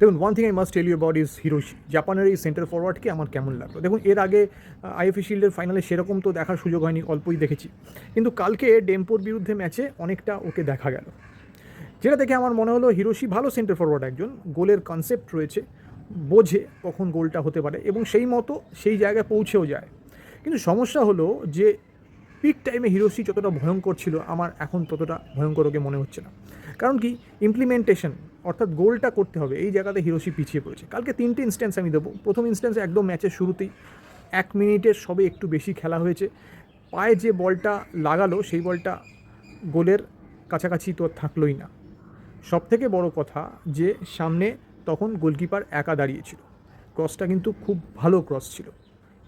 দেখুন one thing I must tell you about is Hiroshi জাপানের এই সেন্টার ফরওয়ার্ডকে আমার কেমন লাগল? দেখুন, এর আগে আইএফএ শিল্ডের ফাইনালে সেরকম তো দেখার সুযোগ হয়নি, অল্পই দেখেছি। কিন্তু কালকে ডেম্পোর বিরুদ্ধে ম্যাচে অনেকটা ওকে দেখা গেল। যেটা দেখে আমার মনে হলো হিরোশি ভালো সেন্টার ফরওয়ার্ড একজন, গোলের কনসেপ্ট রয়েছে, বোঝে কখন গোলটা হতে পারে, এবং সেই মতো সেই জায়গায় পৌঁছেও যায়। কিন্তু সমস্যা হলো যে পিক টাইমে হিরোশি যতটা ভয়ঙ্কর ছিল, আমার এখন ততটা ভয়ঙ্কর ওকে মনে হচ্ছে না। কারণ কি? ইমপ্লিমেন্টেশন অর্থাৎ গোলটা করতে হবে। এই জায়গাতে হিরোশি পিছিয়ে পড়েছে। কালকে তিনটে ইনস্ট্যান্স আমি দেবো। প্রথম ইনস্ট্যান্স একদম ম্যাচের শুরুতেই। এক মিনিটের সবে একটু বেশি খেলা হয়েছে। পায়ে যে বলটা লাগালো, সেই বলটা গোলের কাছাকাছি তো থাকলোই না। সব থেকে বড় কথা যে, সামনে তখন গোলকিপার একা দাঁড়িয়েছিল ক্রসটা কিন্তু খুব ভালো ক্রস ছিল।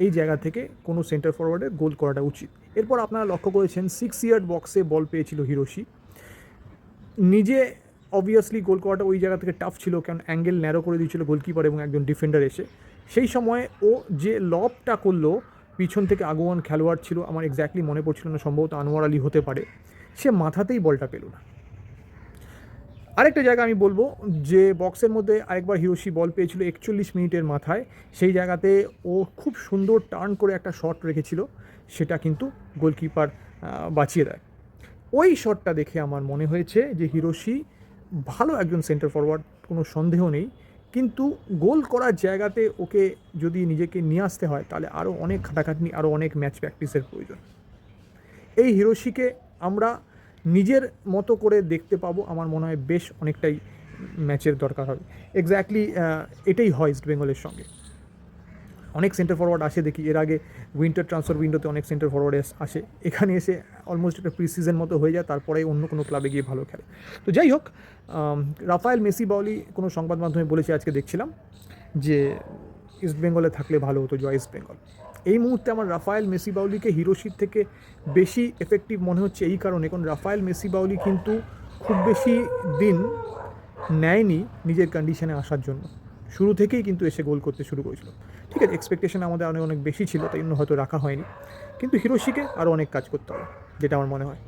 এই জায়গা থেকে কোনো সেন্টার ফরওয়ার্ডে গোল করাটা উচিত। এরপর আপনারা লক্ষ্য করেছেন সিক্স ইয়ার্ড বক্সে বল পেয়েছিল হিরোশি। নিজে অবভিয়াসলি গোল করাটা ওই জায়গা থেকে টাফ ছিল, কারণ অ্যাঙ্গেল ন্যারো করে দিয়েছিল গোলকিপার এবং একজন ডিফেন্ডার এসে। সেই সময় ও যে লবটা করল, পিছন থেকে আগোয়ান খেলোয়াড় ছিল, আমার এক্স্যাক্টলি মনে পড়ছিল না, সম্ভবত আনোয়ার আলী হতে পারে। সে মাথাতেই বলটা পেল না। আরেকটা জায়গা আমি বলব, যে বক্সের মধ্যে আরেকবার হিরোশি বল পেয়েছিল একচল্লিশ মিনিটের মাথায়, সেই জায়গাতে ও খুব সুন্দর টার্ন করে একটা শট রেখেছিল, সেটা কিন্তু গোলকিপার বাঁচিয়ে দেয়। ওই শটটা দেখে আমার মনে হয়েছে যে হিরোশি ভালো একজন সেন্টার ফরওয়ার্ড কোনো সন্দেহ নেই। কিন্তু গোল করার জায়গাতে ওকে যদি নিজেকে নিয়ে আসতে হয়, তাহলে আরও অনেক খাটাখাটনি আরও অনেক ম্যাচ প্র্যাকটিসের প্রয়োজন। এই হিরোশিকে আমরা নিজের মতো করে দেখতে পাবো, আমার মনে হয় বেশ অনেকটাই ম্যাচের দরকার হবে। এক্স্যাক্টলি এটাই হয় ইস্ট বেঙ্গলের সঙ্গে। অনেক সেন্টার ফরওয়ার্ড আসে দেখি, এর আগে উইন্টার ট্রান্সফার উইন্ডোতে অনেক সেন্টার ফরওয়ার্ড আসে। এখানে এসে অলমোস্ট একটা প্রি সিজন মতো হয়ে যায়, তারপরে অন্য কোনো ক্লাবে গিয়ে ভালো খেলে। তো যাই হোক রাফায়েল মেসি বাউলি কোনো সংবাদ মাধ্যমে বলেছে, আজকে দেখছিলাম যে ইস্ট বেঙ্গলে থাকলে ভালো হতো জয় ইস্ট বেঙ্গল এই মুহূর্তে আমার রাফায়েল মেসি বাউলিকে হিরোশির থেকে বেশি এফেক্টিভ মনে হচ্ছে। এই কারণে, কারণ রাফায়েল মেসি বাউলি কিন্তু খুব বেশি দিন নেয়নি নিজের কন্ডিশনে আসার জন্য। শুরু থেকেই কিন্তু এসে গোল করতে শুরু করেছিল। ঠিক আছে এক্সপেকটেশন আমাদের অনেক অনেক বেশি ছিল, তাই জন্য হয়তো রাখা হয়নি। কিন্তু হিরোশিকে আরও অনেক কাজ করতে হবে, যেটা আমার মনে হয়।